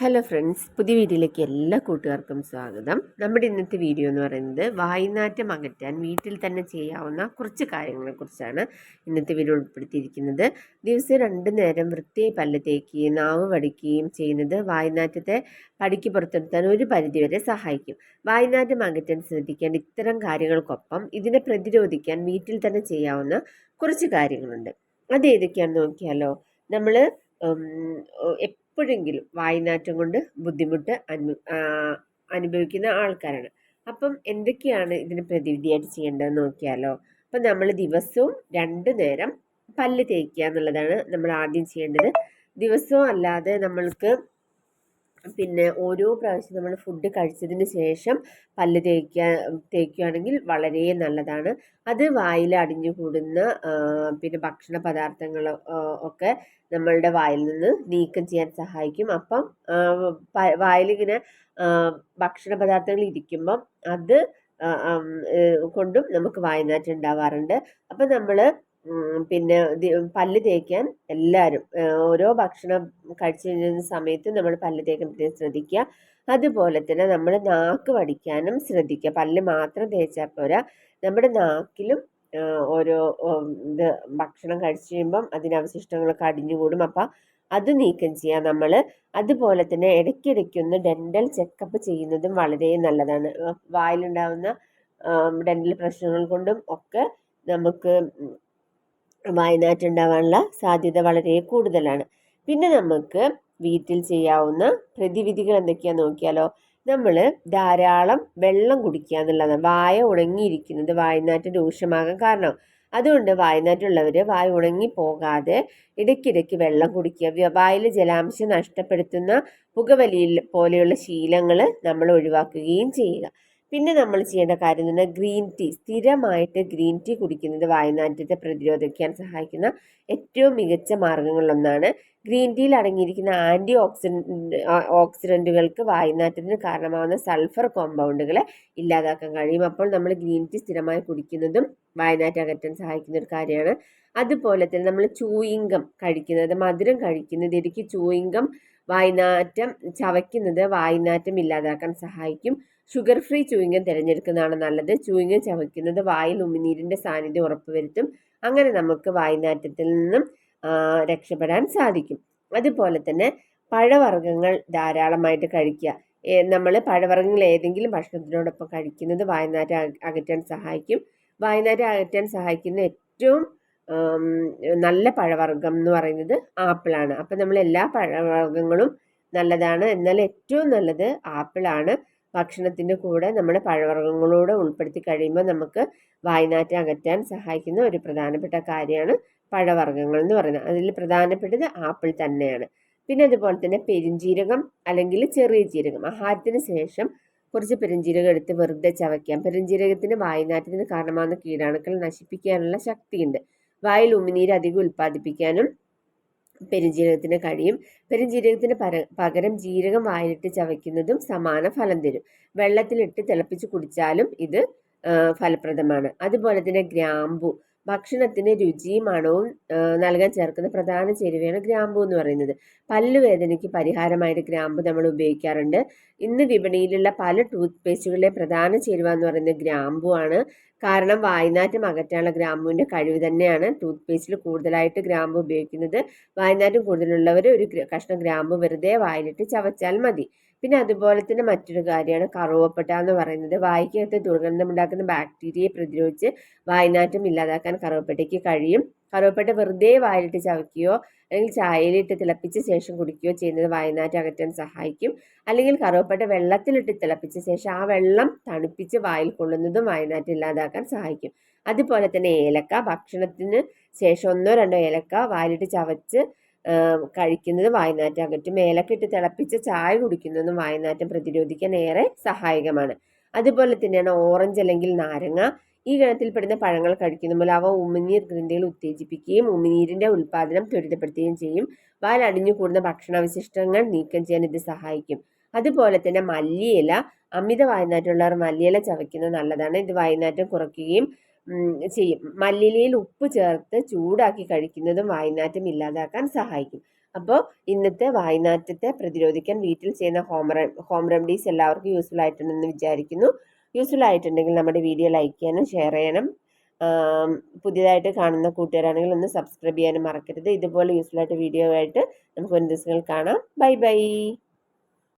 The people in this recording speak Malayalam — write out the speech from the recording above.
ഹലോ ഫ്രണ്ട്സ് പുതിയ വീഡിയോയിലേക്ക് എല്ലാ കൂട്ടുകാർക്കും സ്വാഗതം. നമ്മുടെ ഇന്നത്തെ വീഡിയോ എന്ന് പറയുന്നത് വായുനാറ്റം അകറ്റാൻ വീട്ടിൽ തന്നെ ചെയ്യാവുന്ന കുറച്ച് കാര്യങ്ങളെക്കുറിച്ചാണ് ഇന്നത്തെ വീഡിയോ ഉൾപ്പെടുത്തിയിരിക്കുന്നത്. ദിവസം രണ്ട് നേരം വൃത്തിയായി പല്ല് തേക്കുകയും നാവ് വടിക്കുകയും ചെയ്യുന്നത് വായുനാറ്റത്തെ പടിക്ക് പുറത്തെടുത്താൻ ഒരു പരിധിവരെ സഹായിക്കും. വായുനാറ്റം അകറ്റാൻ ശ്രദ്ധിക്കേണ്ട ഇത്തരം കാര്യങ്ങൾക്കൊപ്പം ഇതിനെ പ്രതിരോധിക്കാൻ വീട്ടിൽ തന്നെ ചെയ്യാവുന്ന കുറച്ച് കാര്യങ്ങളുണ്ട്. അത് ഏതൊക്കെയാണെന്ന് നോക്കിയാലോ? നമ്മൾ എപ്പോഴെങ്കിലും വായനാറ്റം കൊണ്ട് ബുദ്ധിമുട്ട് അനു അനുഭവിക്കുന്ന ആൾക്കാരാണ്. അപ്പം എന്തൊക്കെയാണ് ഇതിന് പ്രതിവിധിയായിട്ട് ചെയ്യേണ്ടതെന്ന് നോക്കിയാലോ? അപ്പം നമ്മൾ ദിവസവും രണ്ട് നേരം പല്ല് തേക്കുക എന്നുള്ളതാണ് നമ്മൾ ആദ്യം ചെയ്യേണ്ടത്. ദിവസവും അല്ലാതെ നമ്മൾക്ക് പിന്നെ ഓരോ പ്രാവശ്യം നമ്മൾ ഫുഡ് കഴിച്ചതിന് ശേഷം പല്ല് തേക്കുക തേക്കുകയാണെങ്കിൽ വളരെ നല്ലതാണ്. അത് വായിൽ അടിഞ്ഞു കൂടുന്ന പിന്നെ ഭക്ഷണ പദാർത്ഥങ്ങൾ ഒക്കെ നമ്മളുടെ വായിൽ നിന്ന് നീക്കം ചെയ്യാൻ സഹായിക്കും. അപ്പം വായിലിങ്ങനെ ഭക്ഷണ പദാർത്ഥങ്ങൾ ഇരിക്കുമ്പം അത് കൊണ്ടും നമുക്ക് വായനാറ്റം ഉണ്ടാവാറുണ്ട്. അപ്പം നമ്മൾ പിന്നെ പല്ല് തേക്കാൻ എല്ലാവരും ഓരോ ഭക്ഷണം കഴിച്ചു കഴിഞ്ഞ സമയത്ത് നമ്മൾ പല്ല് തേക്കാൻ പ്രത്യേകം ശ്രദ്ധിക്കുക. അതുപോലെ തന്നെ നമ്മൾ നാക്ക് വടിക്കാനും ശ്രദ്ധിക്കുക. പല്ല് മാത്രം തേച്ചാൽ പോരാ. നമ്മുടെ നാക്കിലും ഓരോ ഇത് ഭക്ഷണം കഴിച്ചു കഴിയുമ്പം അതിന് അവശിഷ്ടങ്ങളൊക്കെ അടിഞ്ഞുകൂടും അപ്പം അത് നീക്കം ചെയ്യുക നമ്മൾ. അതുപോലെ തന്നെ ഇടയ്ക്കിടയ്ക്കൊന്ന് ഡെന്റൽ ചെക്കപ്പ് ചെയ്യുന്നതും വളരെ നല്ലതാണ്. വായിലുണ്ടാകുന്ന ഡെന്റൽ പ്രശ്നങ്ങൾ കൊണ്ടും ഒക്കെ നമുക്ക് ഉണ്ടാവാനുള്ള സാധ്യത വളരെ കൂടുതലാണ്. പിന്നെ നമുക്ക് വീട്ടിൽ ചെയ്യാവുന്ന പ്രതിവിധികൾ എന്തൊക്കെയാണെന്ന് നോക്കിയാലോ? നമ്മൾ ധാരാളം വെള്ളം കുടിക്കുക എന്നുള്ളതാണ്. വായ ഉണങ്ങിയിരിക്കുന്നത് വായനാറ്റ് രൂക്ഷമാകാൻ കാരണം. അതുകൊണ്ട് വായനാറ്റുള്ളവർ വായ ഉണങ്ങി പോകാതെ ഇടയ്ക്കിടയ്ക്ക് വെള്ളം കുടിക്കുക വായിൽ ജലാംശം നഷ്ടപ്പെടുത്തുന്ന പുകവലിയിൽ പോലെയുള്ള ശീലങ്ങൾ നമ്മൾ ഒഴിവാക്കുകയും ചെയ്യുക. പിന്നെ നമ്മൾ ചെയ്യേണ്ട കാര്യം പറഞ്ഞാൽ ഗ്രീൻ ടീ സ്ഥിരമായിട്ട് ഗ്രീൻ ടീ കുടിക്കുന്നത് വായുനാറ്റത്തെ പ്രതിരോധിക്കാൻ സഹായിക്കുന്ന ഏറ്റവും മികച്ച മാർഗങ്ങളിലൊന്നാണ് ഗ്രീൻ ടീയിൽ അടങ്ങിയിരിക്കുന്ന ആന്റി ഓക്സിഡൻ ഓക്സിഡന്റുകൾക്ക് വായുനാറ്റത്തിന് കാരണമാകുന്ന സൾഫർ കോമ്പൗണ്ടുകളെ ഇല്ലാതാക്കാൻ കഴിയും. അപ്പോൾ നമ്മൾ ഗ്രീൻ ടീ സ്ഥിരമായി കുടിക്കുന്നതും വായുനാറ്റം അകറ്റാൻ സഹായിക്കുന്ന ഒരു കാര്യമാണ്. അതുപോലെ തന്നെ നമ്മൾ ചൂയിങ്കം കഴിക്കുന്നത് മധുരം കഴിക്കുന്നത് ഇടയ്ക്ക് ചൂയിങ്കം വായുനാറ്റം ചവയ്ക്കുന്നത് വായുനാറ്റം ഇല്ലാതാക്കാൻ സഹായിക്കും. ഷുഗർ ഫ്രീ ചൂയിങ്ങം തിരഞ്ഞെടുക്കുന്നതാണ് നല്ലത്. ചൂയിങ്ങം ചവയ്ക്കുന്നത് വായിൽ ഉമിനീരിന്റെ സാന്നിധ്യം ഉറപ്പുവരുത്തും. അങ്ങനെ നമുക്ക് വായുനാറ്റത്തിൽ നിന്നും രക്ഷപ്പെടാൻ സാധിക്കും. അതുപോലെ തന്നെ പഴവർഗങ്ങൾ ധാരാളമായിട്ട് കഴിക്കുക. നമ്മൾ പഴവർഗങ്ങൾ ഏതെങ്കിലും ഭക്ഷണത്തിനോടൊപ്പം കഴിക്കുന്നത് വായുനാറ്റം അകറ്റാൻ സഹായിക്കും. വായുനാറ്റം അകറ്റാൻ സഹായിക്കുന്ന ഏറ്റവും നല്ല പഴവർഗം എന്ന് പറയുന്നത് ആപ്പിളാണ്. അപ്പം നമ്മൾ എല്ലാ പഴവർഗങ്ങളും നല്ലതാണ്. എന്നാൽ ഏറ്റവും നല്ലത് ആപ്പിളാണ്. ഭക്ഷണത്തിന്റെ കൂടെ നമ്മുടെ പഴവർഗങ്ങളോട് ഉൾപ്പെടുത്തി കഴിയുമ്പോൾ നമുക്ക് വായനാറ്റ അകറ്റാൻ സഹായിക്കുന്ന ഒരു പ്രധാനപ്പെട്ട കാര്യമാണ് പഴവർഗങ്ങൾ എന്ന് പറയുന്നത്. അതിൽ പ്രധാനപ്പെട്ടത് ആപ്പിൾ തന്നെയാണ്. പിന്നെ അതുപോലെ തന്നെ പെരിഞ്ജീരകം അല്ലെങ്കിൽ ചെറിയ ജീരകം. ആഹാരത്തിന് ശേഷം കുറച്ച് പെരിഞ്ജീരകം എടുത്ത് വെറുതെ ചവയ്ക്കാം. പെരിഞ്ജീരകത്തിന് വായുനാറ്റത്തിന് കാരണമാകുന്ന കീടാണുക്കൾ നശിപ്പിക്കാനുള്ള ശക്തിയുണ്ട്. വായിൽ ഉമിനീര് അധികം ഉൽപ്പാദിപ്പിക്കാനും പെരുംജീരകത്തിന് കഴിയും. പെരുംജീരകത്തിന് പകരം ജീരകം വായിലിട്ട് ചവയ്ക്കുന്നതും സമാന ഫലം തരും. വെള്ളത്തിലിട്ട് തിളപ്പിച്ച് കുടിച്ചാലും ഇത് ഫലപ്രദമാണ്. അതുപോലെ തന്നെ ഗ്രാമ്പു. ഭക്ഷണത്തിന് രുചിയും മണവും നൽകാൻ ചേർക്കുന്ന പ്രധാന ചേരുവയാണ് ഗ്രാമ്പു എന്ന് പറയുന്നത്. പല്ലുവേദനയ്ക്ക് പരിഹാരമായിട്ട് ഗ്രാമ്പു നമ്മൾ ഉപയോഗിക്കാറുണ്ട്. ഇന്ന് വിപണിയിലുള്ള പല ടൂത്ത് പേസ്റ്റുകളിലെ പ്രധാന ചേരുവ എന്ന് പറയുന്നത് ഗ്രാമ്പു ആണ് കാരണം വായ്നാറ്റം അകറ്റാനുള്ള ഗ്രാമ്പുവിന്റെ കഴിവ് തന്നെയാണ്. ടൂത്ത് പേസ്റ്റിൽ കൂടുതലായിട്ട് ഗ്രാമ്പു ഉപയോഗിക്കുന്നത് വായ്നാറ്റം കൂടുതലുള്ളവർ ഒരു കഷ്ണം ഗ്രാമ്പു വെറുതെ വായിലിട്ട് ചവച്ചാൽ മതി. പിന്നെ അതുപോലെ തന്നെ മറ്റൊരു കാര്യമാണ് കറുവപ്പട്ട എന്ന് പറയുന്നത്. വായിക്കകത്ത് ദുർഗന്ധമുണ്ടാക്കുന്ന ബാക്ടീരിയയെ പ്രതിരോധിച്ച് വായനാറ്റം ഇല്ലാതാക്കാൻ കറുവപ്പട്ടയ്ക്ക് കഴിയും. കറുവപ്പട്ട വെറുതെ വായിലിട്ട് ചവയ്ക്കുകയോ അല്ലെങ്കിൽ ചായയിലിട്ട് തിളപ്പിച്ച ശേഷം കുടിക്കുകയോ ചെയ്യുന്നത് വായനാറ്റം അകറ്റാൻ സഹായിക്കും. അല്ലെങ്കിൽ കറുവപ്പട്ട വെള്ളത്തിലിട്ട് തിളപ്പിച്ച ശേഷം ആ വെള്ളം തണുപ്പിച്ച് വായിൽ കൊള്ളുന്നതും വായനാറ്റം ഇല്ലാതാക്കാൻ സഹായിക്കും. അതുപോലെ തന്നെ ഏലക്ക ഭക്ഷണത്തിന് ശേഷം ഒന്നോ രണ്ടോ ഏലക്ക വായിലിട്ട് ചവച്ച് കഴിക്കുന്നത് വായനാറ്റ് അകറ്റും. ഏലക്ക ഇട്ട് തിളപ്പിച്ച ചായ കുടിക്കുന്നതും വായനാറ്റം പ്രതിരോധിക്കാൻ ഏറെ സഹായകമാണ്. അതുപോലെ തന്നെയാണ് ഓറഞ്ച് അല്ലെങ്കിൽ നാരങ്ങ ഈ ഗണത്തിൽപ്പെടുന്ന പഴങ്ങൾ കഴിക്കുന്ന അവ ഉമിനീർ ഗ്രന്ഥികൾ ഉത്തേജിപ്പിക്കുകയും ഉമിനീരിന്റെ ഉൽപ്പാദനം ത്വരിതപ്പെടുത്തുകയും ചെയ്യും. വാൽ അടിഞ്ഞു കൂടുന്ന ഭക്ഷണാവശിഷ്ടങ്ങൾ നീക്കം ചെയ്യാൻ ഇത് സഹായിക്കും. അതുപോലെ തന്നെ മല്ലിയില അമിത വായനാറ്റമുള്ളവർ മല്ലിയില ചവയ്ക്കുന്നത് നല്ലതാണ്. ഇത് വായനാറ്റം കുറയ്ക്കുകയും ചെയ്യും. മല്ലിയിലയിൽ ഉപ്പ് ചേർത്ത് ചൂടാക്കി കഴിക്കുന്നതും വായനാറ്റം ഇല്ലാതാക്കാൻ സഹായിക്കും. അപ്പോൾ ഇന്നത്തെ വായനാറ്റത്തെ പ്രതിരോധിക്കാൻ വീട്ടിൽ ചെയ്യുന്ന ഹോം ഹോം റെമഡീസ് എല്ലാവർക്കും യൂസ്ഫുൾ ആയിട്ടുണ്ടെന്ന് വിചാരിക്കുന്നു. യൂസ്ഫുൾ ആയിട്ടുണ്ടെങ്കിൽ നമ്മുടെ വീഡിയോ ലൈക്ക് ചെയ്യാനും ഷെയർ ചെയ്യണം പുതിയതായിട്ട് കാണുന്ന കൂട്ടുകാരാണെങ്കിൽ ഒന്ന് സബ്സ്ക്രൈബ് ചെയ്യാനും മറക്കരുത്. ഇതുപോലെ യൂസ്ഫുൾ ആയിട്ട് വീഡിയോ ആയിട്ട് നമുക്ക് ഒരു ദിവസങ്ങൾ കാണാം. Bye bye